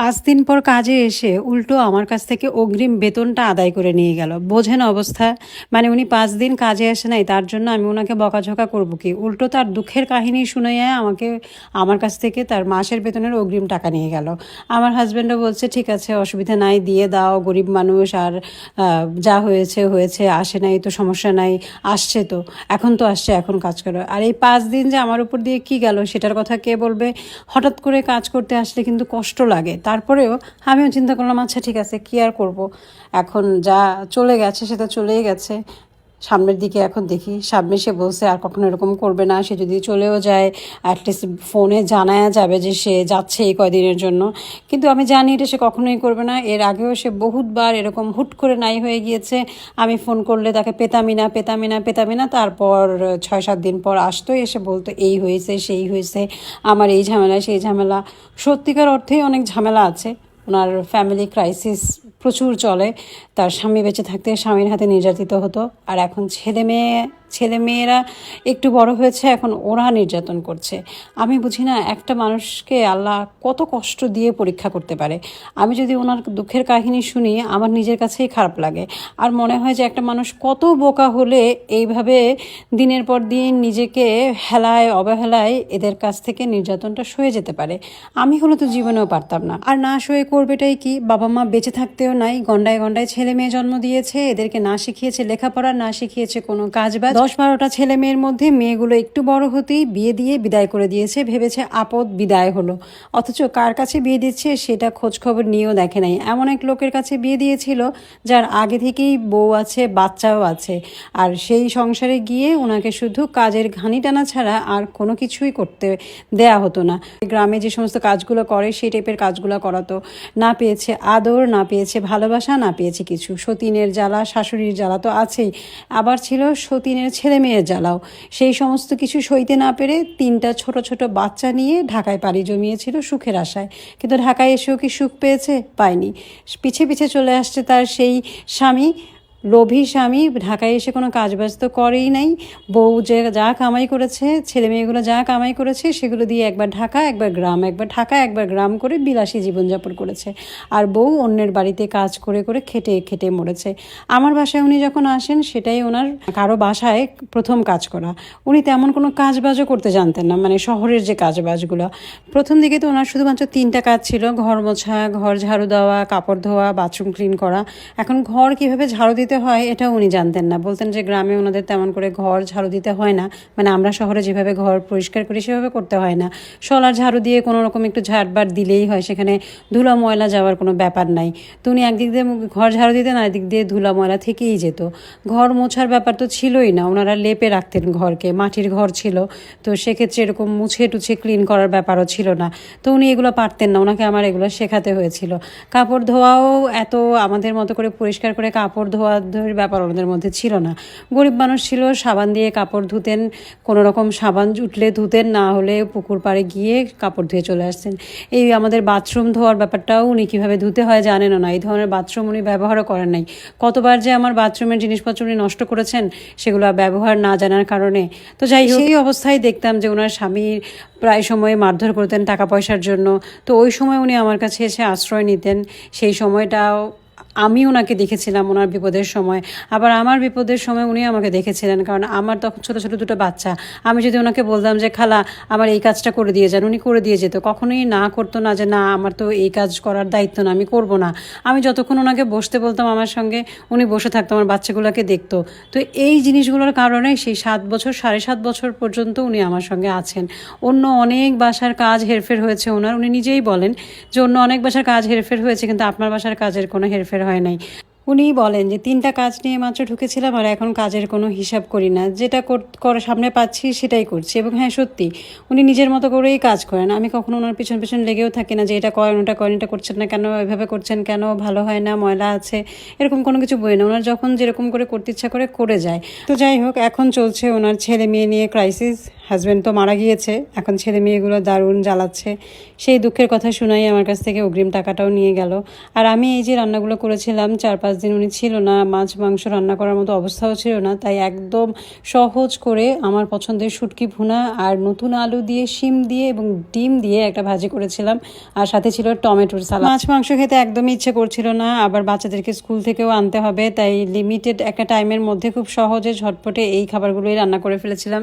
পাঁচ দিন পর কাজে এসে উল্টো আমার কাছ থেকে অগ্রিম বেতনটা আদায় করে নিয়ে গেল। বোঝেন অবস্থা? মানে উনি পাঁচ দিন কাজে আসে নাই, তার জন্য আমি ওনাকে বকাঝকা করব কি? উল্টো তার দুঃখের কাহিনী শুনে আমাকে, আমার কাছ থেকে তার মাসের বেতনের অগ্রিম টাকা নিয়ে গেল। আমার হাজব্যান্ডও বলছে, ঠিক আছে, অসুবিধা নাই, দিয়ে দাও, গরিব মানুষ, আর যা হয়েছে হয়েছে, আসে নাই তো সমস্যা নাই, আসছে তো, এখন তো আসছে, এখন কাজ করো। আর এই পাঁচ দিন যে আমার উপর দিয়ে কি গেল, সেটার কথা কে বলবে? হঠাৎ করে কাজ করতে আসলে কিন্তু কষ্ট লাগে। তারপরেও আমিও চিন্তা করলাম আচ্ছা ঠিক আছে, কি আর করব? এখন যা চলে গেছে সেটা চলেই গেছে। সামনের দিকে এখন দেখি, সামনে সে বলছে আর কখনো এরকম করবে না, সে যদি চলেও যায় অ্যাটলিস্ট ফোনে জানায়া যাবে যে সে যাচ্ছে এই কয়দিনের জন্য। কিন্তু আমি জানি এটা সে কখনোই করবে না। এর আগেও সে বহুতবার এরকম হুট করে নাই হয়ে গিয়েছে। আমি ফোন করলে তাকে পেতামি না পেতামি না পেতামি না। তারপর ছয় সাত দিন পর আসতো, এসে বলতো, এই হয়েছে, সেই হয়েছে, আমার এই ঝামেলা সেই ঝামেলা। সত্যিকার অর্থেই অনেক ঝামেলা আছে। ওনার ফ্যামিলি ক্রাইসিস প্রচুর চলে। তার স্বামী বেঁচে থাকতে স্বামীর হাতে নির্যাতিত হতো। আর এখন ছেলে মেয়ে ছেলে মেয়েরা একটু বড় হয়েছে, এখন ওরা নির্যাতন করছে। আমি বুঝি না, একটা মানুষকে আল্লাহ কত কষ্ট দিয়ে পরীক্ষা করতে পারে। আমি যদি ওনার দুঃখের কাহিনী শুনি, আমার নিজের কাছেই খারাপ লাগে। আর মনে হয় যে একটা মানুষ কত বোকা হলে এইভাবে দিনের পর দিন নিজেকে হেলায়, অবহেলায় এদের কাছ থেকে নির্যাতনটা সয়ে যেতে পারে। আমি হলে তো জীবনেও পারতাম না। আর না সয়ে করবেটাই কি? বাবা মা বেঁচে থাকতেও নাই, গন্ডায় গন্ডায় ছেলে মেয়ে জন্ম দিয়েছে, এদেরকে না শিখিয়েছে লেখাপড়া, না শিখিয়েছে কোনো কাজ বাজ দশ বারোটা ছেলে মেয়ের মধ্যে মেয়েগুলো একটু বড় হতেই বিয়ে দিয়ে বিদায় করে দিয়েছে, ভেবেছে আপদ বিদায় হলো। অথচ কার কাছে বিয়ে দিচ্ছে সেটা খোঁজখবর নিয়েও দেখে নাই। এমন এক লোকের কাছে বিয়ে দিয়েছিল, যার আগে থেকেই বউ আছে, বাচ্চাও আছে। আর সেই সংসারে গিয়ে ওনাকে শুধু কাজের ঘানি টানা ছাড়া আর কোনো কিছুই করতে দেয়া হতো না। গ্রামে যে সমস্ত কাজগুলো করে, সেই টাইপের কাজগুলো করাতো। না পেয়েছে আদর, না পেয়েছে ভালোবাসা, না পেয়েছে কিছু। সতীনের জ্বালা, শাশুড়ির জ্বালা তো আছেই। আবার ছিল সতীনের ছেলে মেয়ে জ্বালাও। সেই সমস্ত কিছু সইতে না পেরে তিনটা ছোট ছোট বাচ্চা নিয়ে ঢাকায় পাড়ি জমিয়েছিল সুখের আশায়। কিন্তু ঢাকায় এসেও কি সুখ পেয়েছে? পায়নি। পিছে পিছে চলে আসছে তার সেই স্বামী। লোভী স্বামী ঢাকায় এসে কোনো কাজ বাজ তো করেই নাই। বউ যে যা কামাই করেছে, ছেলে মেয়েগুলো যা কামাই করেছে, সেগুলো দিয়ে একবার ঢাকা, একবার গ্রাম, একবার ঢাকা, একবার গ্রাম করে বিলাসী জীবনযাপন করেছে। আর বউ অন্যের বাড়িতে কাজ করে করে খেটে খেটে মরেছে। আমার বাসায় উনি যখন আসেন, সেটাই ওনার কারও বাসায় প্রথম কাজ করা। উনি তেমন কোনো কাজ বাজও করতে জানতেন না মানে শহরের যে কাজ বাজগুলো প্রথম দিকে তো ওনার শুধুমাত্র তিনটা কাজ ছিল, ঘর মোছা, ঘর ঝাড়ু দেওয়া, কাপড় ধোয়া, বাথরুম ক্লিন করা। এখন ঘর কীভাবে ঝাড়ু দিতে হয় এটা উনি জানতেন না। বলতেন যে গ্রামে ওনাদের তেমন করে ঘর ঝাড়ু দিতে হয় না। মানে আমরা শহরে যেভাবে ঘর পরিষ্কার করি, সেভাবে করতে হয় না। শলার ঝাড়ু দিয়ে কোনো রকম একটু ঝাড়বার দিলেই হয়, সেখানে ধুলা ময়লা যাওয়ার কোনো ব্যাপার নাই। তো উনি একদিক দিয়ে ঘর ঝাড়ু দিতেন আর একদিক দিয়ে ধুলা ময়লা থেকেই যেত। ঘর মোছার ব্যাপার তো ছিলই না, ওনারা লেপে রাখতেন ঘরকে, মাটির ঘর ছিল। তো সেক্ষেত্রে এরকম মুছে টুছে ক্লিন করার ব্যাপারও ছিল না। তো উনি এগুলো পারতেন না, ওনাকে আমার এগুলো শেখাতে হয়েছিল। কাপড় ধোয়াও এত আমাদের মতো করে পরিষ্কার করে কাপড় ধোয়া ধোয়ার ব্যাপার ওনাদের মধ্যে ছিল না। গরিব মানুষ ছিল, সাবান দিয়ে কাপড় ধুতেন কোনো রকম সাবান উঠলে ধুতেন, না হলে পুকুর পাড়ে গিয়ে কাপড় ধুয়ে চলে আসতেন। এই আমাদের বাথরুম ধোয়ার ব্যাপারটাও উনি কীভাবে ধুতে হয় জানেনও না, এই ধরনের বাথরুম উনি ব্যবহারও করেন নাই। কতবার যে আমার বাথরুমের জিনিসপত্র উনি নষ্ট করেছেন, সেগুলো ব্যবহার না জানার কারণে। তো যাই সেই অবস্থায় দেখতাম যে ওনার স্বামীর প্রায় সময় মারধর করতেন টাকা পয়সার জন্য। তো ওই সময় উনি আমার কাছে এসে আশ্রয় নিতেন, সেই সময়টাও আমি ওনাকে দেখেছিলাম ওনার বিপদের সময়। আবার আমার বিপদের সময় উনি আমাকে দেখেছিলেন, কারণ আমার তখন ছোটো ছোটো দুটো বাচ্চা। আমি যদি ওনাকে বলতাম যে, খালা, আমার এই কাজটা করে দিয়ে যান, উনি করে দিয়ে যেত। কখনোই না করতো না যে, না, আমার তো এই কাজ করার দায়িত্ব না, আমি করব না। আমি যতক্ষণ ওনাকে বসতে বলতাম আমার সঙ্গে, উনি বসে থাকতো, আমার বাচ্চাগুলোকে দেখতো। তো এই জিনিসগুলোর কারণে সেই সাত বছর, সাড়ে সাত বছর পর্যন্ত উনি আমার সঙ্গে আছেন। অন্য অনেক বাসার কাজ হেরফের হয়েছে ওনার। উনি নিজেই বলেন যে, অন্য অনেক বাসার কাজ হেরফের হয়েছে, কিন্তু আপনার বাসার কাজের কোনো হেরফের হয় নাই। উনিই বলেন যে, তিনটা কাজ নিয়ে মাত্র ঢুকেছিলাম আর এখন কাজের কোনো হিসাব করি না। যেটা করা সামনে পাচ্ছি সেটাই করছি। এবং হ্যাঁ সত্যি, উনি নিজের মতো করেই কাজ করেন। আমি কখনো ওনার পিছন পিছন লেগেও থাকি না যে, এটা করেন, ওটা করেন, এটা করছেন না কেন, এভাবে করছেন কেন, ভালো হয় না, ময়লা আছে? এরকম কোনো কিছু বই না। ওনার যখন যেরকম করে করতে ইচ্ছা করে করে যায়। তো যাই হোক, এখন চলছে ওনার ছেলে মেয়ে নিয়ে ক্রাইসিস হাজব্যান্ড তো মারা গিয়েছে, এখন ছেলে মেয়েগুলো দারুণ জ্বালাচ্ছে। সেই দুঃখের কথা শোনাই আমার কাছ থেকে অগ্রিম টাকাটাও নিয়ে গেল। আর আমি এই যে রান্নাগুলো করেছিলাম, চার পাঁচ দিন উনি ছিল না, মাছ, মাংস রান্না করার মতো অবস্থাও ছিল না, তাই একদম সহজ করে আমার পছন্দের শুটকি ভুনা আর নতুন আলু দিয়ে, শিম দিয়ে এবং ডিম দিয়ে একটা ভাজি করেছিলাম। আর সাথে ছিল টমেটোর সালাদ। মাছ, মাংস খেতে একদমই ইচ্ছে করছিল না, আবার বাচ্চাদেরকে স্কুল থেকেও আনতে হবে, তাই লিমিটেড একটা টাইমের মধ্যে খুব সহজে ঝটপটে এই খাবারগুলোই রান্না করে ফেলেছিলাম।